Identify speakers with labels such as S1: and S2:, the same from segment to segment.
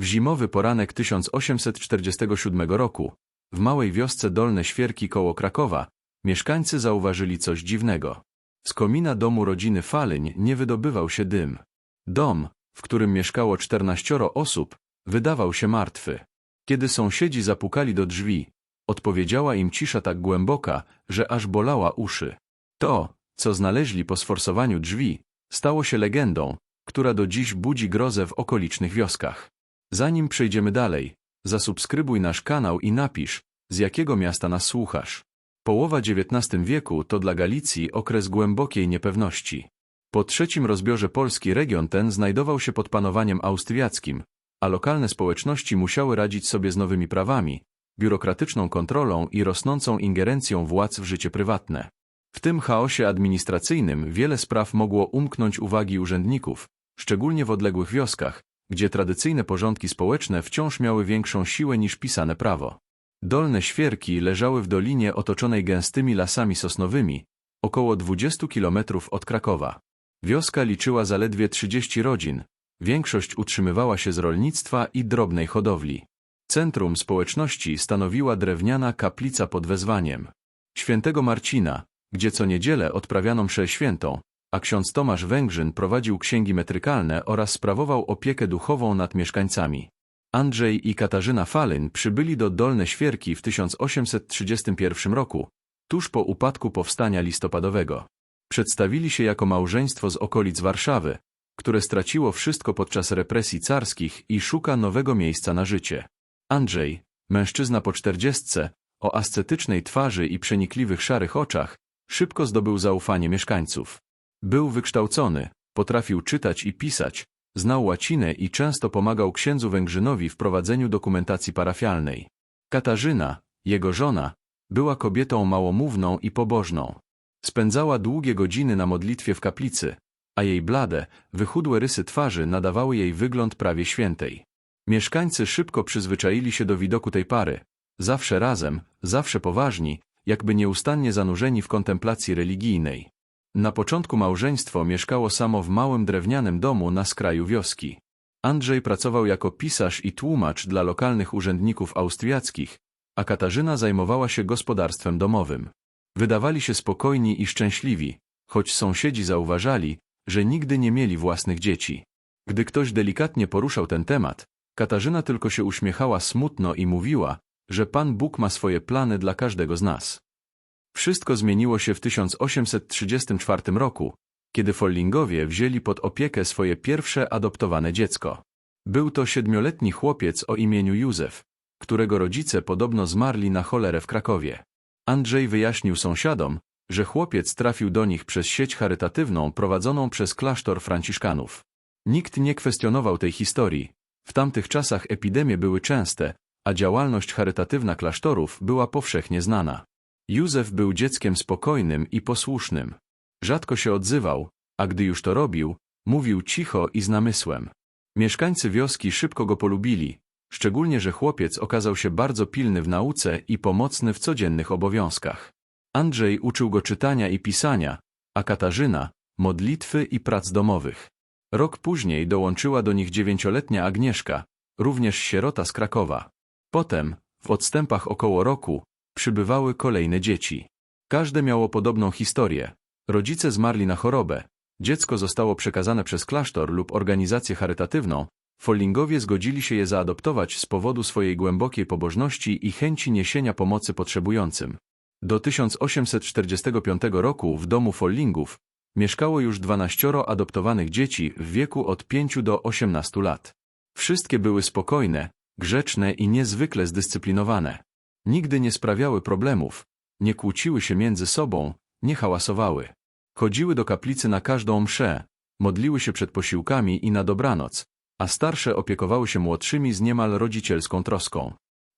S1: W zimowy poranek 1847 roku, w małej wiosce Dolne Świerki koło Krakowa, mieszkańcy zauważyli coś dziwnego. Z komina domu rodziny Falyń nie wydobywał się dym. Dom, w którym mieszkało 14 osób, wydawał się martwy. Kiedy sąsiedzi zapukali do drzwi, odpowiedziała im cisza tak głęboka, że aż bolała uszy. To, co znaleźli po sforsowaniu drzwi, stało się legendą, która do dziś budzi grozę w okolicznych wioskach. Zanim przejdziemy dalej, zasubskrybuj nasz kanał i napisz, z jakiego miasta nas słuchasz. Połowa XIX wieku to dla Galicji okres głębokiej niepewności. Po trzecim rozbiorze Polski region ten znajdował się pod panowaniem austriackim, a lokalne społeczności musiały radzić sobie z nowymi prawami, biurokratyczną kontrolą i rosnącą ingerencją władz w życie prywatne. W tym chaosie administracyjnym wiele spraw mogło umknąć uwagi urzędników, szczególnie w odległych wioskach, gdzie tradycyjne porządki społeczne wciąż miały większą siłę niż pisane prawo. Dolne Świerki leżały w dolinie otoczonej gęstymi lasami sosnowymi, około 20 kilometrów od Krakowa. Wioska liczyła zaledwie 30 rodzin, większość utrzymywała się z rolnictwa i drobnej hodowli. Centrum społeczności stanowiła drewniana kaplica pod wezwaniem świętego Marcina, gdzie co niedzielę odprawiano mszę świętą, a ksiądz Tomasz Węgrzyn prowadził księgi metrykalne oraz sprawował opiekę duchową nad mieszkańcami. Andrzej i Katarzyna Falyn przybyli do Dolne Świerki w 1831 roku, tuż po upadku powstania listopadowego. Przedstawili się jako małżeństwo z okolic Warszawy, które straciło wszystko podczas represji carskich i szuka nowego miejsca na życie. Andrzej, mężczyzna po czterdziestce, o ascetycznej twarzy i przenikliwych szarych oczach, szybko zdobył zaufanie mieszkańców. Był wykształcony, potrafił czytać i pisać, znał łacinę i często pomagał księdzu Węgrzynowi w prowadzeniu dokumentacji parafialnej. Katarzyna, jego żona, była kobietą małomówną i pobożną. Spędzała długie godziny na modlitwie w kaplicy, a jej blade, wychudłe rysy twarzy nadawały jej wygląd prawie świętej. Mieszkańcy szybko przyzwyczaili się do widoku tej pary, zawsze razem, zawsze poważni, jakby nieustannie zanurzeni w kontemplacji religijnej. Na początku małżeństwo mieszkało samo w małym drewnianym domu na skraju wioski. Andrzej pracował jako pisarz i tłumacz dla lokalnych urzędników austriackich, a Katarzyna zajmowała się gospodarstwem domowym. Wydawali się spokojni i szczęśliwi, choć sąsiedzi zauważali, że nigdy nie mieli własnych dzieci. Gdy ktoś delikatnie poruszał ten temat, Katarzyna tylko się uśmiechała smutno i mówiła, że Pan Bóg ma swoje plany dla każdego z nas. Wszystko zmieniło się w 1834 roku, kiedy Follingowie wzięli pod opiekę swoje pierwsze adoptowane dziecko. Był to siedmioletni chłopiec o imieniu Józef, którego rodzice podobno zmarli na cholerę w Krakowie. Andrzej wyjaśnił sąsiadom, że chłopiec trafił do nich przez sieć charytatywną prowadzoną przez klasztor franciszkanów. Nikt nie kwestionował tej historii. W tamtych czasach epidemie były częste, a działalność charytatywna klasztorów była powszechnie znana. Józef był dzieckiem spokojnym i posłusznym. Rzadko się odzywał, a gdy już to robił, mówił cicho i z namysłem. Mieszkańcy wioski szybko go polubili, szczególnie że chłopiec okazał się bardzo pilny w nauce i pomocny w codziennych obowiązkach. Andrzej uczył go czytania i pisania, a Katarzyna modlitwy i prac domowych. Rok później dołączyła do nich dziewięcioletnia Agnieszka, również sierota z Krakowa. Potem, w odstępach około roku, przybywały kolejne dzieci. Każde miało podobną historię. Rodzice zmarli na chorobę, dziecko zostało przekazane przez klasztor lub organizację charytatywną, Follingowie zgodzili się je zaadoptować z powodu swojej głębokiej pobożności i chęci niesienia pomocy potrzebującym. Do 1845 roku w domu Follingów mieszkało już 12 adoptowanych dzieci w wieku od 5 do 18 lat. Wszystkie były spokojne, grzeczne i niezwykle zdyscyplinowane. Nigdy nie sprawiały problemów, nie kłóciły się między sobą, nie hałasowały. Chodziły do kaplicy na każdą mszę, modliły się przed posiłkami i na dobranoc, a starsze opiekowały się młodszymi z niemal rodzicielską troską.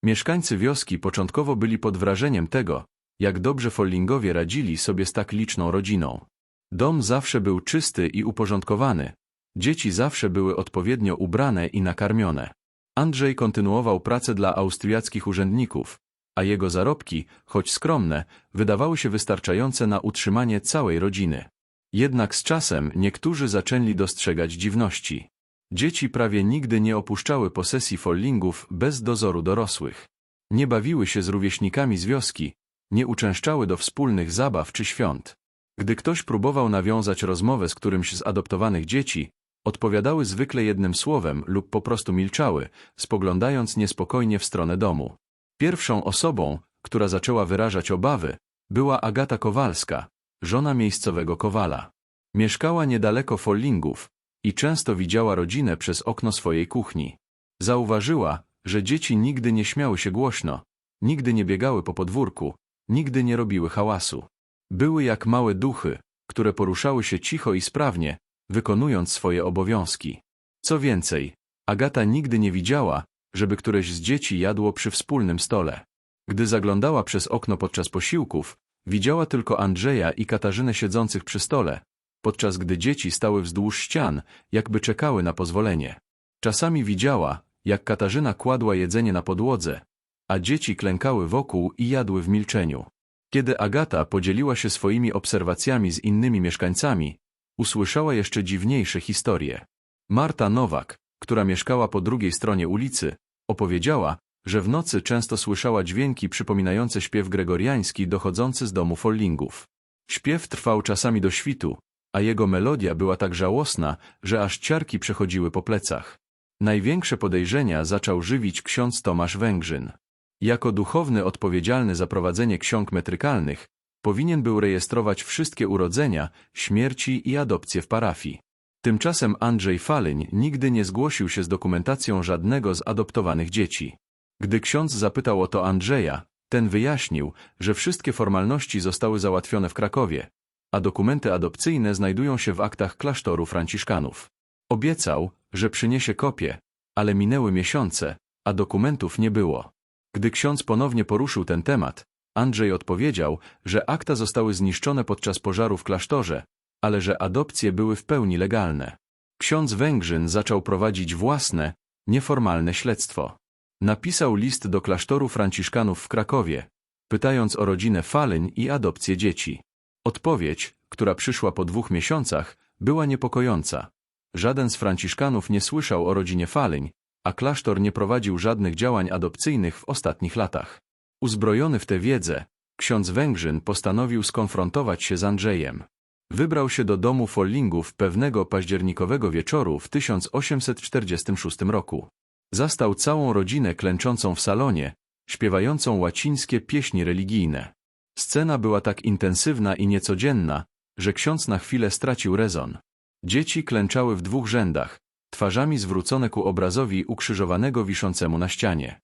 S1: Mieszkańcy wioski początkowo byli pod wrażeniem tego, jak dobrze Follingowie radzili sobie z tak liczną rodziną. Dom zawsze był czysty i uporządkowany, dzieci zawsze były odpowiednio ubrane i nakarmione. Andrzej kontynuował pracę dla austriackich urzędników, a jego zarobki, choć skromne, wydawały się wystarczające na utrzymanie całej rodziny. Jednak z czasem niektórzy zaczęli dostrzegać dziwności. Dzieci prawie nigdy nie opuszczały posesji follingów bez dozoru dorosłych. Nie bawiły się z rówieśnikami z wioski, nie uczęszczały do wspólnych zabaw czy świąt. Gdy ktoś próbował nawiązać rozmowę z którymś z adoptowanych dzieci, odpowiadały zwykle jednym słowem lub po prostu milczały, spoglądając niespokojnie w stronę domu. Pierwszą osobą, która zaczęła wyrażać obawy, była Agata Kowalska, żona miejscowego kowala. Mieszkała niedaleko Follingów i często widziała rodzinę przez okno swojej kuchni. Zauważyła, że dzieci nigdy nie śmiały się głośno, nigdy nie biegały po podwórku, nigdy nie robiły hałasu. Były jak małe duchy, które poruszały się cicho i sprawnie, wykonując swoje obowiązki. Co więcej, Agata nigdy nie widziała, żeby któreś z dzieci jadło przy wspólnym stole. Gdy zaglądała przez okno podczas posiłków, widziała tylko Andrzeja i Katarzynę siedzących przy stole, podczas gdy dzieci stały wzdłuż ścian, jakby czekały na pozwolenie. Czasami widziała, jak Katarzyna kładła jedzenie na podłodze, a dzieci klękały wokół i jadły w milczeniu. Kiedy Agata podzieliła się swoimi obserwacjami z innymi mieszkańcami, usłyszała jeszcze dziwniejsze historie. Marta Nowak, która mieszkała po drugiej stronie ulicy, opowiedziała, że w nocy często słyszała dźwięki przypominające śpiew gregoriański dochodzący z domu Follingów. Śpiew trwał czasami do świtu, a jego melodia była tak żałosna, że aż ciarki przechodziły po plecach. Największe podejrzenia zaczął żywić ksiądz Tomasz Węgrzyn. Jako duchowny odpowiedzialny za prowadzenie ksiąg metrykalnych, powinien był rejestrować wszystkie urodzenia, śmierci i adopcje w parafii. Tymczasem Andrzej Falyń nigdy nie zgłosił się z dokumentacją żadnego z adoptowanych dzieci. Gdy ksiądz zapytał o to Andrzeja, ten wyjaśnił, że wszystkie formalności zostały załatwione w Krakowie, a dokumenty adopcyjne znajdują się w aktach klasztoru franciszkanów. Obiecał, że przyniesie kopię, ale minęły miesiące, a dokumentów nie było. Gdy ksiądz ponownie poruszył ten temat, Andrzej odpowiedział, że akta zostały zniszczone podczas pożaru w klasztorze, ale że adopcje były w pełni legalne. Ksiądz Węgrzyn zaczął prowadzić własne, nieformalne śledztwo. Napisał list do klasztoru franciszkanów w Krakowie, pytając o rodzinę Falyń i adopcję dzieci. Odpowiedź, która przyszła po dwóch miesiącach, była niepokojąca. Żaden z franciszkanów nie słyszał o rodzinie Falyń, a klasztor nie prowadził żadnych działań adopcyjnych w ostatnich latach. Uzbrojony w tę wiedzę, ksiądz Węgrzyn postanowił skonfrontować się z Andrzejem. Wybrał się do domu Follingów pewnego październikowego wieczoru w 1846 roku. Zastał całą rodzinę klęczącą w salonie, śpiewającą łacińskie pieśni religijne. Scena była tak intensywna i niecodzienna, że ksiądz na chwilę stracił rezon. Dzieci klęczały w dwóch rzędach, twarzami zwrócone ku obrazowi ukrzyżowanego wiszącemu na ścianie.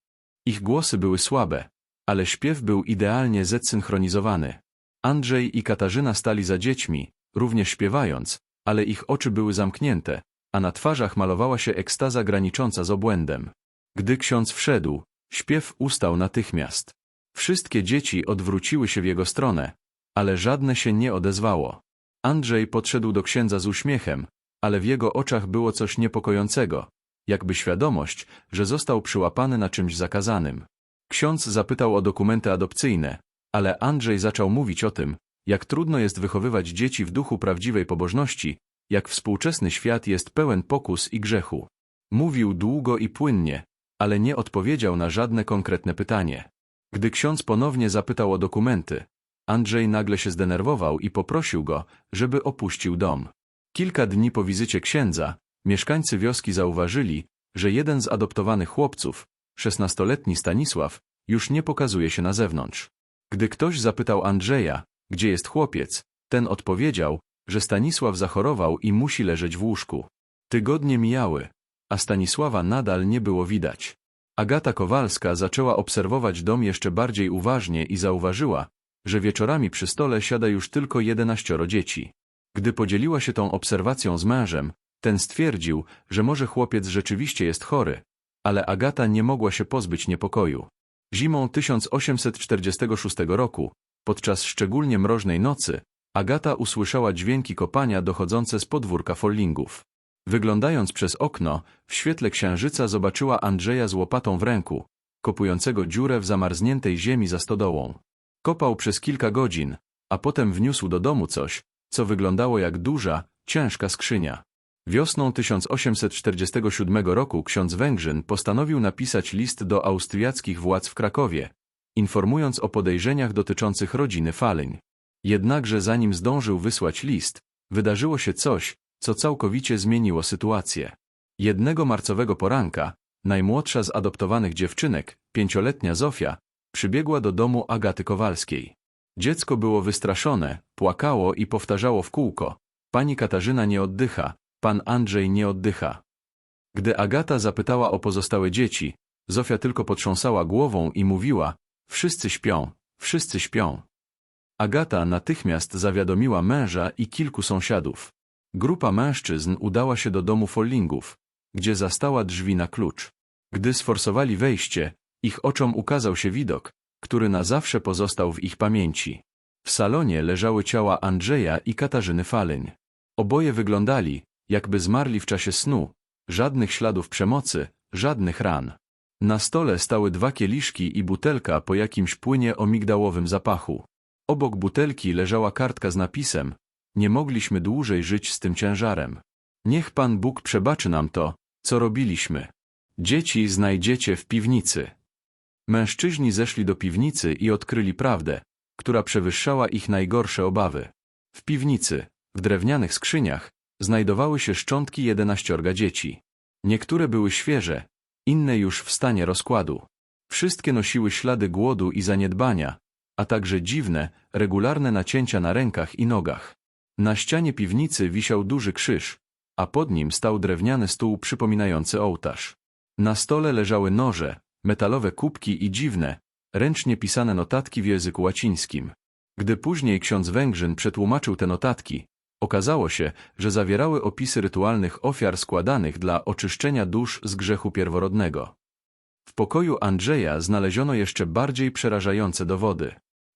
S1: Ich głosy były słabe, ale śpiew był idealnie zesynchronizowany. Andrzej i Katarzyna stali za dziećmi, również śpiewając, ale ich oczy były zamknięte, a na twarzach malowała się ekstaza granicząca z obłędem. Gdy ksiądz wszedł, śpiew ustał natychmiast. Wszystkie dzieci odwróciły się w jego stronę, ale żadne się nie odezwało. Andrzej podszedł do księdza z uśmiechem, ale w jego oczach było coś niepokojącego, jakby świadomość, że został przyłapany na czymś zakazanym. Ksiądz zapytał o dokumenty adopcyjne, ale Andrzej zaczął mówić o tym, jak trudno jest wychowywać dzieci w duchu prawdziwej pobożności, jak współczesny świat jest pełen pokus i grzechu. Mówił długo i płynnie, ale nie odpowiedział na żadne konkretne pytanie. Gdy ksiądz ponownie zapytał o dokumenty, Andrzej nagle się zdenerwował i poprosił go, żeby opuścił dom. Kilka dni po wizycie księdza, mieszkańcy wioski zauważyli, że jeden z adoptowanych chłopców, szesnastoletni Stanisław, już nie pokazuje się na zewnątrz. Gdy ktoś zapytał Andrzeja, gdzie jest chłopiec, ten odpowiedział, że Stanisław zachorował i musi leżeć w łóżku. Tygodnie mijały, a Stanisława nadal nie było widać. Agata Kowalska zaczęła obserwować dom jeszcze bardziej uważnie i zauważyła, że wieczorami przy stole siada już tylko jedenaścioro dzieci. Gdy podzieliła się tą obserwacją z mężem, ten stwierdził, że może chłopiec rzeczywiście jest chory, ale Agata nie mogła się pozbyć niepokoju. Zimą 1846 roku, podczas szczególnie mroźnej nocy, Agata usłyszała dźwięki kopania dochodzące z podwórka Follingów. Wyglądając przez okno, w świetle księżyca zobaczyła Andrzeja z łopatą w ręku, kopującego dziurę w zamarzniętej ziemi za stodołą. Kopał przez kilka godzin, a potem wniósł do domu coś, co wyglądało jak duża, ciężka skrzynia. Wiosną 1847 roku ksiądz Węgrzyn postanowił napisać list do austriackich władz w Krakowie, informując o podejrzeniach dotyczących rodziny Faleń. Jednakże zanim zdążył wysłać list, wydarzyło się coś, co całkowicie zmieniło sytuację. Jednego marcowego poranka, najmłodsza z adoptowanych dziewczynek, pięcioletnia Zofia, przybiegła do domu Agaty Kowalskiej. Dziecko było wystraszone, płakało i powtarzało w kółko. Pani Katarzyna nie oddycha, pan Andrzej nie oddycha. Gdy Agata zapytała o pozostałe dzieci, Zofia tylko potrząsała głową i mówiła, wszyscy śpią, wszyscy śpią. Agata natychmiast zawiadomiła męża i kilku sąsiadów. Grupa mężczyzn udała się do domu Follingów, gdzie zastała drzwi na klucz. Gdy sforsowali wejście, ich oczom ukazał się widok, który na zawsze pozostał w ich pamięci. W salonie leżały ciała Andrzeja i Katarzyny Faleń. Oboje wyglądali, jakby zmarli w czasie snu, żadnych śladów przemocy, żadnych ran. Na stole stały dwa kieliszki i butelka po jakimś płynie o migdałowym zapachu. Obok butelki leżała kartka z napisem Nie mogliśmy dłużej żyć z tym ciężarem. Niech Pan Bóg przebaczy nam to, co robiliśmy. Dzieci znajdziecie w piwnicy. Mężczyźni zeszli do piwnicy i odkryli prawdę, która przewyższała ich najgorsze obawy. W piwnicy, w drewnianych skrzyniach, znajdowały się szczątki jedenaściorga dzieci. Niektóre były świeże, inne już w stanie rozkładu. Wszystkie nosiły ślady głodu i zaniedbania, a także dziwne, regularne nacięcia na rękach i nogach. Na ścianie piwnicy wisiał duży krzyż, a pod nim stał drewniany stół przypominający ołtarz. Na stole leżały noże, metalowe kubki i dziwne, ręcznie pisane notatki w języku łacińskim. Gdy później ksiądz Węgrzyn przetłumaczył te notatki, okazało się, że zawierały opisy rytualnych ofiar składanych dla oczyszczenia dusz z grzechu pierworodnego. W pokoju Andrzeja znaleziono jeszcze bardziej przerażające dowody.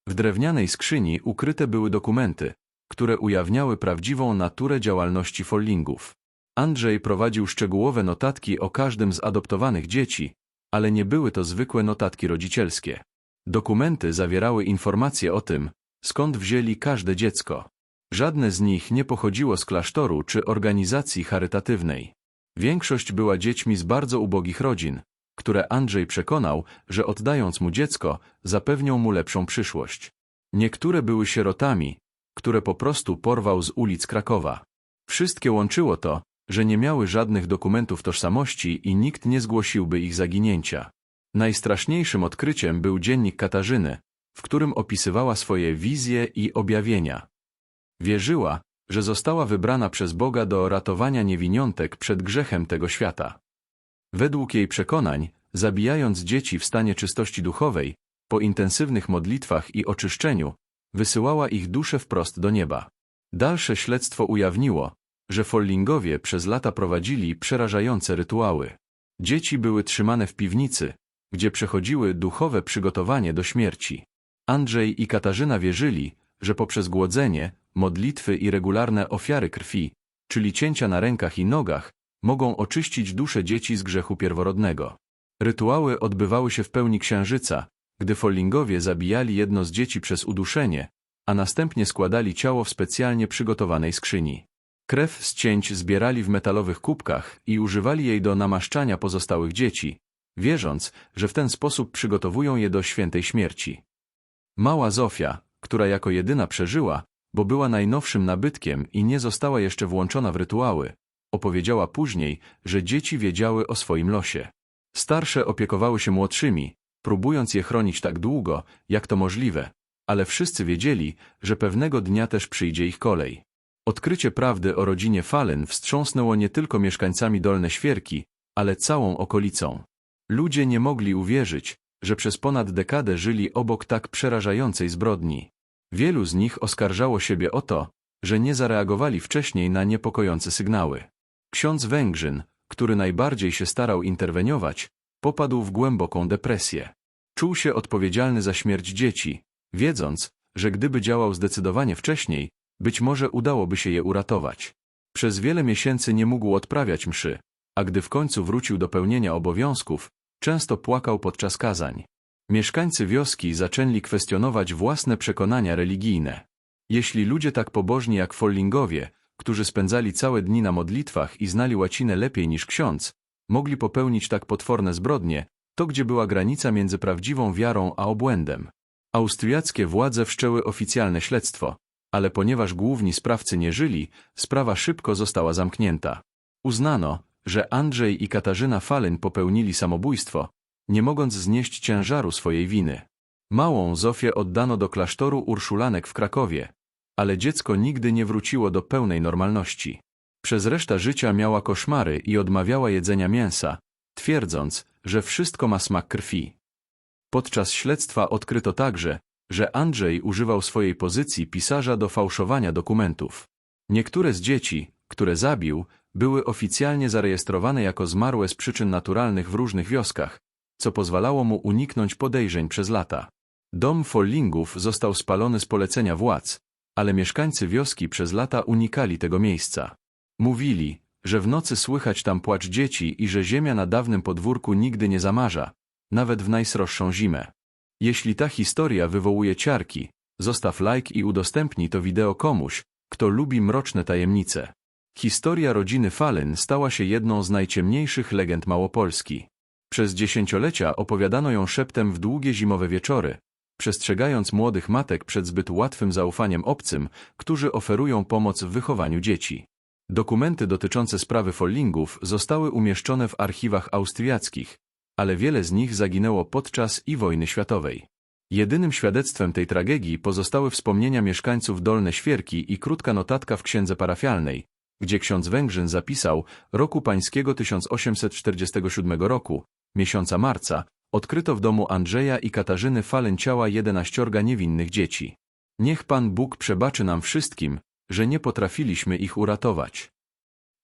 S1: W drewnianej skrzyni ukryte były dokumenty, które ujawniały prawdziwą naturę działalności Follingów. Andrzej prowadził szczegółowe notatki o każdym z adoptowanych dzieci, ale nie były to zwykłe notatki rodzicielskie. Dokumenty zawierały informacje o tym, skąd wzięli każde dziecko. Żadne z nich nie pochodziło z klasztoru czy organizacji charytatywnej. Większość była dziećmi z bardzo ubogich rodzin, które Andrzej przekonał, że oddając mu dziecko, zapewnią mu lepszą przyszłość. Niektóre były sierotami, które po prostu porwał z ulic Krakowa. Wszystkie łączyło to, że nie miały żadnych dokumentów tożsamości i nikt nie zgłosiłby ich zaginięcia. Najstraszniejszym odkryciem był dziennik Katarzyny, w którym opisywała swoje wizje i objawienia. Wierzyła, że została wybrana przez Boga do ratowania niewiniątek przed grzechem tego świata. Według jej przekonań, zabijając dzieci w stanie czystości duchowej, po intensywnych modlitwach i oczyszczeniu, wysyłała ich dusze wprost do nieba. Dalsze śledztwo ujawniło, że Follingowie przez lata prowadzili przerażające rytuały. Dzieci były trzymane w piwnicy, gdzie przechodziły duchowe przygotowanie do śmierci. Andrzej i Katarzyna wierzyli, że poprzez głodzenie, modlitwy i regularne ofiary krwi, czyli cięcia na rękach i nogach, mogą oczyścić duszę dzieci z grzechu pierworodnego. Rytuały odbywały się w pełni księżyca, gdy Follingowie zabijali jedno z dzieci przez uduszenie, a następnie składali ciało w specjalnie przygotowanej skrzyni. Krew z cięć zbierali w metalowych kubkach i używali jej do namaszczania pozostałych dzieci, wierząc, że w ten sposób przygotowują je do świętej śmierci. Mała Zofia, która jako jedyna przeżyła, bo była najnowszym nabytkiem i nie została jeszcze włączona w rytuały, opowiedziała później, że dzieci wiedziały o swoim losie. Starsze opiekowały się młodszymi, próbując je chronić tak długo, jak to możliwe, ale wszyscy wiedzieli, że pewnego dnia też przyjdzie ich kolej. Odkrycie prawdy o rodzinie Fallen wstrząsnęło nie tylko mieszkańcami Dolne Świerki, ale całą okolicą. Ludzie nie mogli uwierzyć, że przez ponad dekadę żyli obok tak przerażającej zbrodni. Wielu z nich oskarżało siebie o to, że nie zareagowali wcześniej na niepokojące sygnały. Ksiądz Węgrzyn, który najbardziej się starał interweniować, popadł w głęboką depresję. Czuł się odpowiedzialny za śmierć dzieci, wiedząc, że gdyby działał zdecydowanie wcześniej, być może udałoby się je uratować. Przez wiele miesięcy nie mógł odprawiać mszy, a gdy w końcu wrócił do pełnienia obowiązków, często płakał podczas kazań. Mieszkańcy wioski zaczęli kwestionować własne przekonania religijne. Jeśli ludzie tak pobożni jak Follingowie którzy spędzali całe dni na modlitwach i znali łacinę lepiej niż ksiądz, mogli popełnić tak potworne zbrodnie, to gdzie była granica między prawdziwą wiarą a obłędem. Austriackie władze wszczęły oficjalne śledztwo, ale ponieważ główni sprawcy nie żyli, sprawa szybko została zamknięta. Uznano, że Andrzej i Katarzyna Falyn popełnili samobójstwo, nie mogąc znieść ciężaru swojej winy. Małą Zofię oddano do klasztoru Urszulanek w Krakowie, ale dziecko nigdy nie wróciło do pełnej normalności. Przez resztę życia miała koszmary i odmawiała jedzenia mięsa, twierdząc, że wszystko ma smak krwi. Podczas śledztwa odkryto także, że Andrzej używał swojej pozycji pisarza do fałszowania dokumentów. Niektóre z dzieci, które zabił, były oficjalnie zarejestrowane jako zmarłe z przyczyn naturalnych w różnych wioskach, co pozwalało mu uniknąć podejrzeń przez lata. Dom Follingów został spalony z polecenia władz, ale mieszkańcy wioski przez lata unikali tego miejsca. Mówili, że w nocy słychać tam płacz dzieci i że ziemia na dawnym podwórku nigdy nie zamarza, nawet w najsroższą zimę. Jeśli ta historia wywołuje ciarki, zostaw like i udostępnij to wideo komuś, kto lubi mroczne tajemnice. Historia rodziny Fallen stała się jedną z najciemniejszych legend Małopolski. Przez dziesięciolecia opowiadano ją szeptem w długie zimowe wieczory, przestrzegając młodych matek przed zbyt łatwym zaufaniem obcym, którzy oferują pomoc w wychowaniu dzieci. Dokumenty dotyczące sprawy Follingów zostały umieszczone w archiwach austriackich, ale wiele z nich zaginęło podczas i wojny światowej. Jedynym świadectwem tej tragedii pozostały wspomnienia mieszkańców Dolne Świerki i krótka notatka w księdze parafialnej, gdzie ksiądz Węgrzyn zapisał roku pańskiego 1847 roku, miesiąca marca, odkryto w domu Andrzeja i Katarzyny falę ciała jedenaściorga niewinnych dzieci. Niech Pan Bóg przebaczy nam wszystkim, że nie potrafiliśmy ich uratować.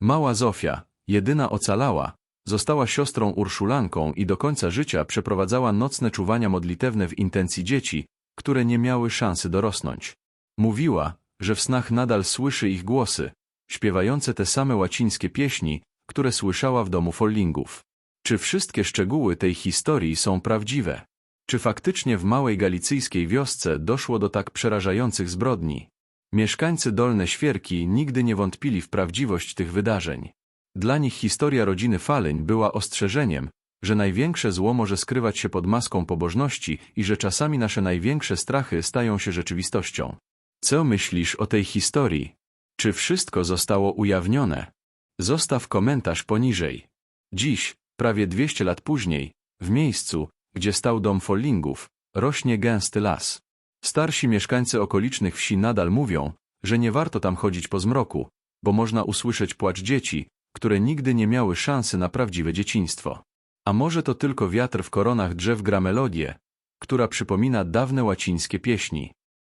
S1: Mała Zofia, jedyna ocalała, została siostrą Urszulanką i do końca życia przeprowadzała nocne czuwania modlitewne w intencji dzieci, które nie miały szansy dorosnąć. Mówiła, że w snach nadal słyszy ich głosy, śpiewające te same łacińskie pieśni, które słyszała w domu Follingów. Czy wszystkie szczegóły tej historii są prawdziwe? Czy faktycznie w małej galicyjskiej wiosce doszło do tak przerażających zbrodni? Mieszkańcy Dolne Świerki nigdy nie wątpili w prawdziwość tych wydarzeń. Dla nich historia rodziny Faleń była ostrzeżeniem, że największe zło może skrywać się pod maską pobożności i że czasami nasze największe strachy stają się rzeczywistością. Co myślisz o tej historii? Czy wszystko zostało ujawnione? Zostaw komentarz poniżej. Dziś, prawie 200 lat później, w miejscu, gdzie stał dom Follingów, rośnie gęsty las. Starsi mieszkańcy okolicznych wsi nadal mówią, że nie warto tam chodzić po zmroku, bo można usłyszeć płacz dzieci, które nigdy nie miały szansy na prawdziwe dzieciństwo. A może to tylko wiatr w koronach drzew gra melodię, która przypomina dawne łacińskie pieśni.